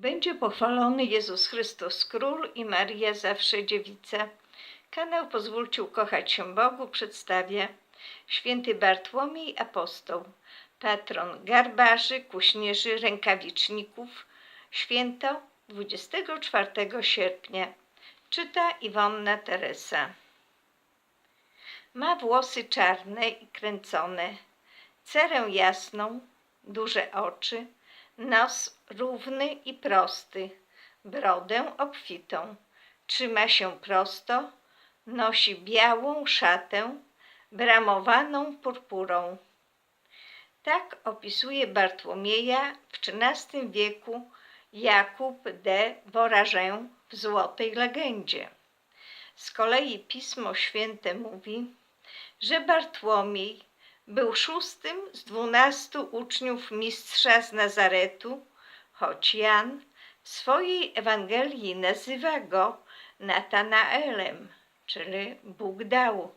będzie pochwalony Jezus Chrystus Król i Maria zawsze Dziewica. Kanał Pozwólcie ukochać się Bogu przedstawia święty Bartłomiej Apostoł, patron garbarzy, kuśnierzy, rękawiczników, święto 24 sierpnia. Czyta Iwonna Teresa. Ma włosy czarne i kręcone, cerę jasną, duże oczy, nos równy i prosty, brodę obfitą. Trzyma się prosto, nosi białą szatę, bramowaną purpurą. Tak opisuje Bartłomieja w XIII wieku Jakub de Voragen w Złotej Legendzie. Z kolei Pismo Święte mówi, że Bartłomiej był szóstym z dwunastu uczniów mistrza z Nazaretu, choć Jan w swojej Ewangelii nazywa go Natanaelem, czyli Bóg dał.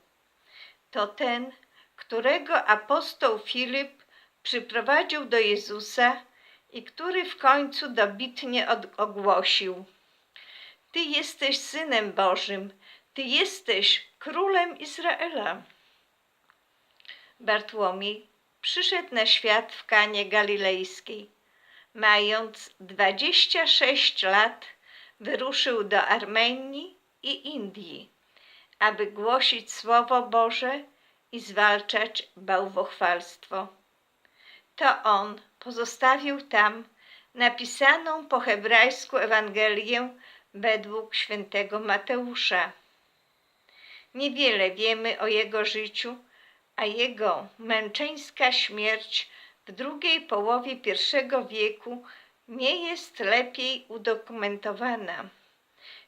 To ten, którego apostoł Filip przyprowadził do Jezusa i który w końcu dobitnie ogłosił: Ty jesteś synem Bożym, Ty jesteś królem Izraela. Bartłomiej przyszedł na świat w Kanie Galilejskiej. Mając 26 lat, wyruszył do Armenii i Indii, aby głosić Słowo Boże i zwalczać bałwochwalstwo. To on pozostawił tam napisaną po hebrajsku Ewangelię według świętego Mateusza. Niewiele wiemy o jego życiu, a jego męczeńska śmierć w drugiej połowie I wieku nie jest lepiej udokumentowana.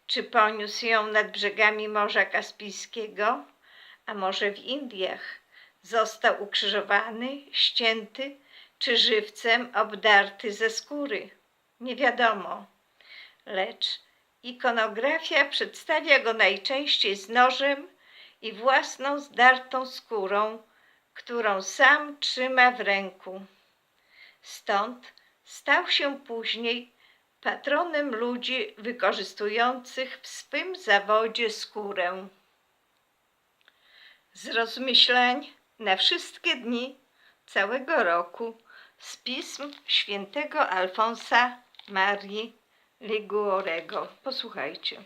Czy poniósł ją nad brzegami Morza Kaspijskiego, a może w Indiach? Został ukrzyżowany, ścięty, czy żywcem obdarty ze skóry? Nie wiadomo. Lecz ikonografia przedstawia go najczęściej z nożem i własną zdartą skórą, którą sam trzyma w ręku. Stąd stał się później patronem ludzi wykorzystujących w swym zawodzie skórę. Z rozmyślań na wszystkie dni całego roku z pism świętego Alfonsa Marii Liguorego. Posłuchajcie.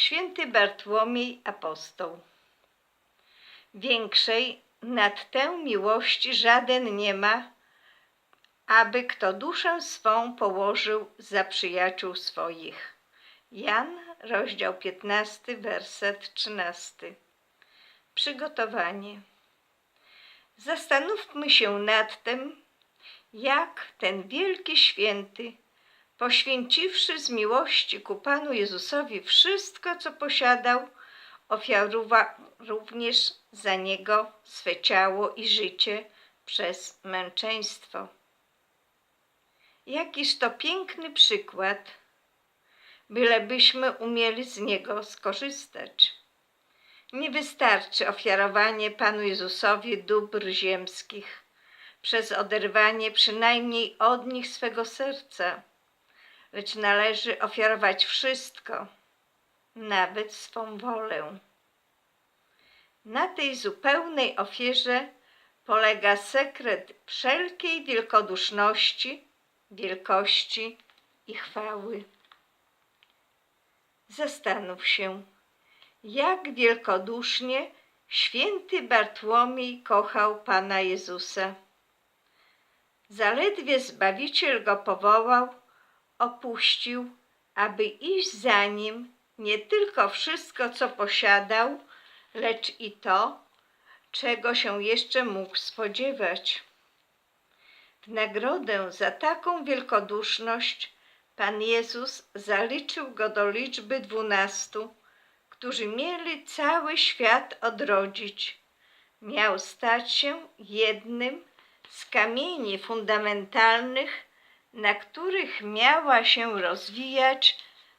Święty Bartłomiej Apostoł. Większej nad tę miłości żaden nie ma, aby kto duszę swą położył za przyjaciół swoich. Jan, rozdział 15, werset 13. Przygotowanie. Zastanówmy się nad tym, jak ten wielki święty poświęciwszy z miłości ku Panu Jezusowi wszystko, co posiadał, ofiarował również za Niego swe ciało i życie przez męczeństwo. Jakiż to piękny przykład, bylebyśmy umieli z niego skorzystać. Nie wystarczy ofiarowanie Panu Jezusowi dóbr ziemskich przez oderwanie przynajmniej od nich swego serca lecz należy ofiarować wszystko, nawet swą wolę. Na tej zupełnej ofierze polega sekret wszelkiej wielkoduszności, wielkości i chwały. Zastanów się, jak wielkodusznie święty Bartłomiej kochał Pana Jezusa. Zaledwie Zbawiciel go powołał, opuścił, aby iść za nim nie tylko wszystko, co posiadał, lecz i to, czego się jeszcze mógł spodziewać. W nagrodę za taką wielkoduszność Pan Jezus zaliczył go do liczby dwunastu, którzy mieli cały świat odrodzić. Miał stać się jednym z kamieni fundamentalnych na których miała się rozwijać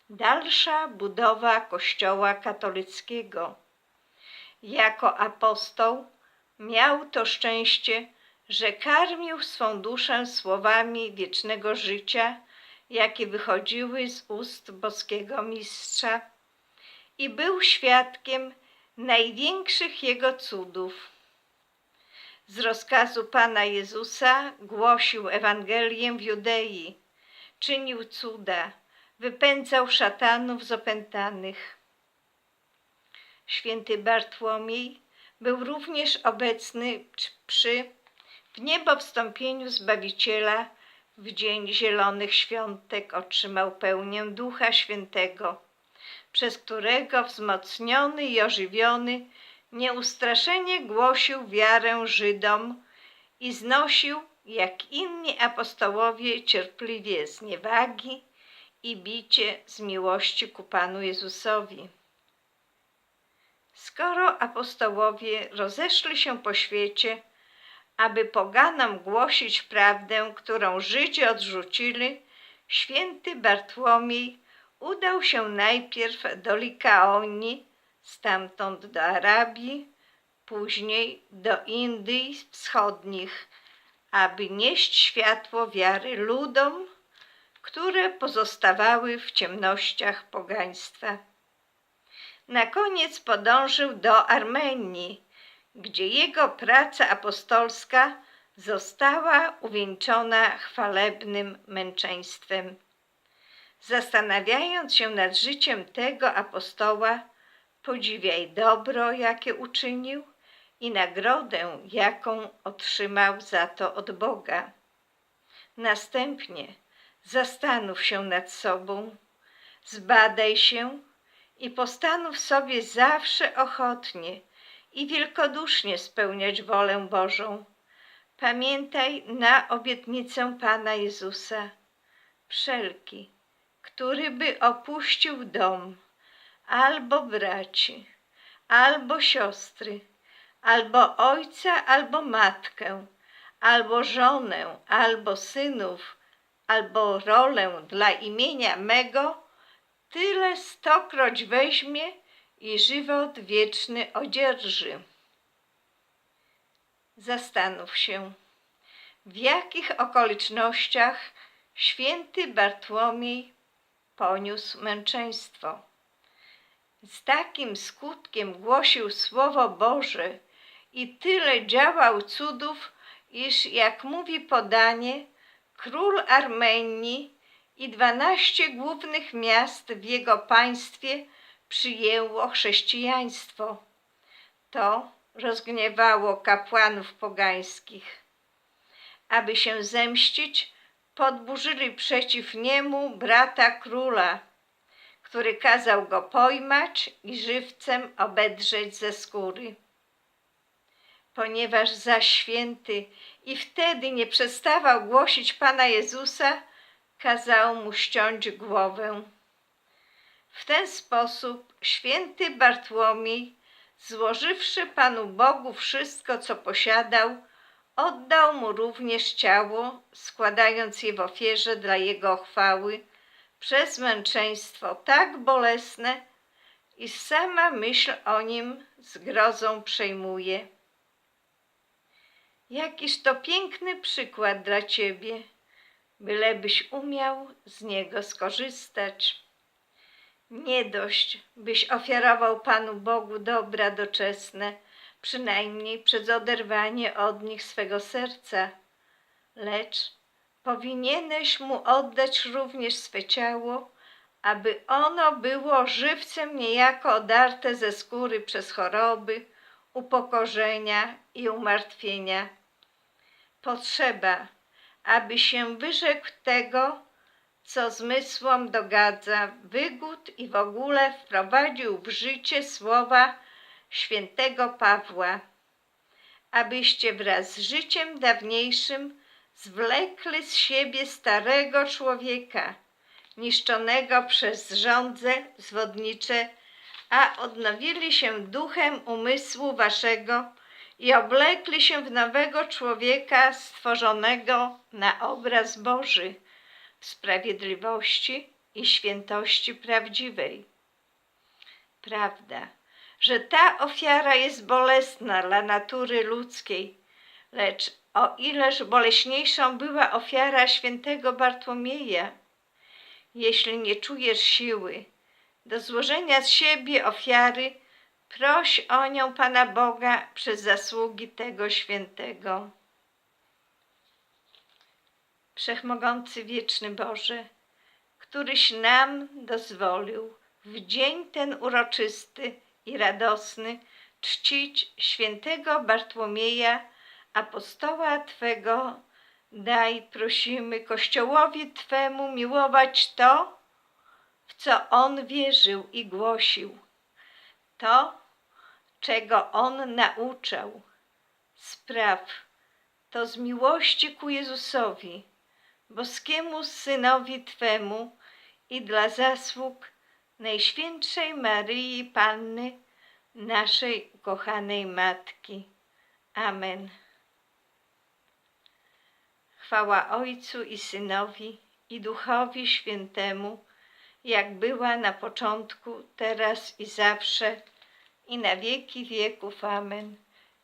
dalsza budowa Kościoła katolickiego. Jako apostoł miał to szczęście, że karmił swą duszę słowami wiecznego życia, jakie wychodziły z ust boskiego mistrza i był świadkiem największych jego cudów. Z rozkazu Pana Jezusa głosił Ewangelię w Judei, czynił cuda, wypędzał szatanów z opętanych. Święty Bartłomiej był również obecny przy wniebowstąpieniu Zbawiciela. W dzień Zielonych Świątek otrzymał pełnię Ducha Świętego, przez którego wzmocniony i ożywiony nieustraszenie głosił wiarę Żydom i znosił, jak inni apostołowie, cierpliwie zniewagi i bicie z miłości ku Panu Jezusowi. Skoro apostołowie rozeszli się po świecie, aby poganom głosić prawdę, którą Żydzi odrzucili, święty Bartłomiej udał się najpierw do Likaonii, stamtąd do Arabii, później do Indii Wschodnich, aby nieść światło wiary ludom, które pozostawały w ciemnościach pogaństwa. Na koniec podążył do Armenii, gdzie jego praca apostolska została uwieńczona chwalebnym męczeństwem. Zastanawiając się nad życiem tego apostoła, podziwiaj dobro, jakie uczynił i nagrodę, jaką otrzymał za to od Boga. Następnie zastanów się nad sobą, zbadaj się i postanów sobie zawsze ochotnie i wielkodusznie spełniać wolę Bożą. Pamiętaj na obietnicę Pana Jezusa. Wszelki, który by opuścił dom, albo braci, albo siostry, albo ojca, albo matkę, albo żonę, albo synów, albo rolę dla imienia mego, tyle stokroć weźmie i żywot wieczny odzierży. Zastanów się, w jakich okolicznościach święty Bartłomiej poniósł męczeństwo. Z takim skutkiem głosił Słowo Boże i tyle działał cudów, iż, jak mówi podanie, król Armenii i dwanaście głównych miast w jego państwie przyjęło chrześcijaństwo. To rozgniewało kapłanów pogańskich. Aby się zemścić, podburzyli przeciw niemu brata króla, który kazał go pojmać i żywcem obedrzeć ze skóry. Ponieważ za święty i wtedy nie przestawał głosić Pana Jezusa, kazał mu ściąć głowę. W ten sposób święty Bartłomiej, złożywszy Panu Bogu wszystko, co posiadał, oddał mu również ciało, składając je w ofierze dla jego chwały, przez męczeństwo tak bolesne, iż sama myśl o nim z grozą przejmuje. Jakiż to piękny przykład dla ciebie, bylebyś umiał z niego skorzystać. Nie dość, byś ofiarował Panu Bogu dobra doczesne, przynajmniej przez oderwanie od nich swego serca, lecz powinieneś mu oddać również swe ciało, aby ono było żywcem niejako odarte ze skóry przez choroby, upokorzenia i umartwienia. Potrzeba, aby się wyrzekł tego, co zmysłom dogadza, wygód i w ogóle wprowadził w życie słowa świętego Pawła, abyście wraz z życiem dawniejszym zwlekli z siebie starego człowieka, niszczonego przez żądze zwodnicze, a odnowili się duchem umysłu waszego i oblekli się w nowego człowieka stworzonego na obraz Boży, w sprawiedliwości i świętości prawdziwej. Prawda, że ta ofiara jest bolesna dla natury ludzkiej, lecz O ileż boleśniejszą była ofiara świętego Bartłomieja. Jeśli nie czujesz siły do złożenia z siebie ofiary, proś o nią Pana Boga przez zasługi tego świętego. Wszechmogący wieczny Boże, któryś nam dozwolił w dzień ten uroczysty i radosny czcić świętego Bartłomieja, apostoła Twego, daj, prosimy, Kościołowi Twemu miłować to, w co On wierzył i głosił, to, czego On nauczał. Spraw to z miłości ku Jezusowi, boskiemu Synowi Twemu i dla zasług Najświętszej Maryi Panny, naszej ukochanej Matki. Amen. Chwała Ojcu i Synowi i Duchowi Świętemu, jak była na początku, teraz i zawsze, i na wieki wieków. Amen.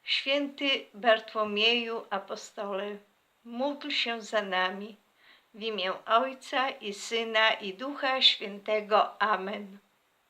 Święty Bartłomieju Apostole, módl się za nami. W imię Ojca i Syna i Ducha Świętego. Amen.